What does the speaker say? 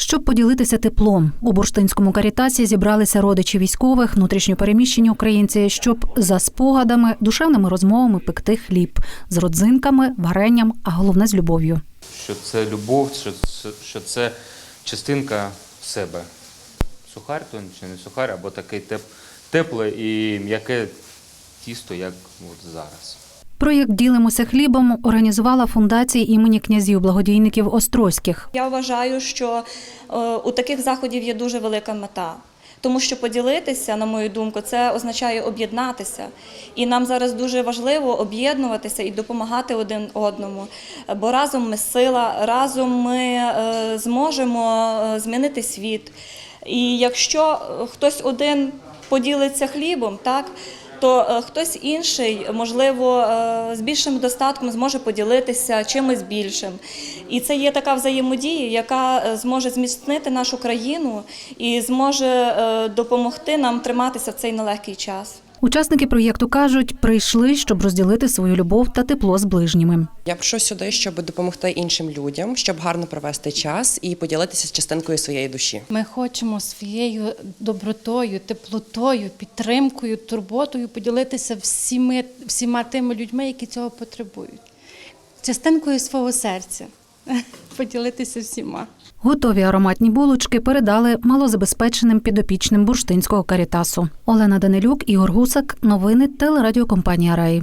Щоб поділитися теплом у бурштинському карітасі зібралися родичі військових, внутрішньопереміщені українці, щоб за спогадами, душевними розмовами пекти хліб з родзинками, варенням, а головне з любов'ю. що це любов, що це, що це частинка себе. Сухар то чи не сухар, або таке теп, тепле і м'яке тісто, як от зараз. Проєкт Ділимося хлібом організувала фундація імені князів благодійників Острозьких. Я вважаю, що е, у таких заходів є дуже велика мета. Тому що поділитися, на мою думку, це означає об'єднатися. І нам зараз дуже важливо об'єднуватися і допомагати один одному. Бо разом ми сила, разом ми е, зможемо е, змінити світ. І якщо хтось один поділиться хлібом, так. То е, хтось інший, можливо, е, з більшим достатком зможе поділитися чимось більшим. І це є така взаємодія, яка е, зможе зміцнити нашу країну і зможе допомогти нам триматися в цей нелегкий час. Учасники проєкту кажуть, прийшли, щоб розділити свою любов та тепло з ближніми. Я прийшов сюди, щоб допомогти іншим людям, щоб гарно провести час і поділитися з частинкою своєї душі. Ми хочемо своєю добротою, теплотою, підтримкою, турботою поділитися всіми, всіма тими людьми, які цього потребують. Частинкою свого серця поділитися всіма. Готові ароматні булочки передали малозабезпеченим підопічним бурштинського карітасу. Олена Данилюк, Ігор Гусак. Новини телерадіокомпанія Раї.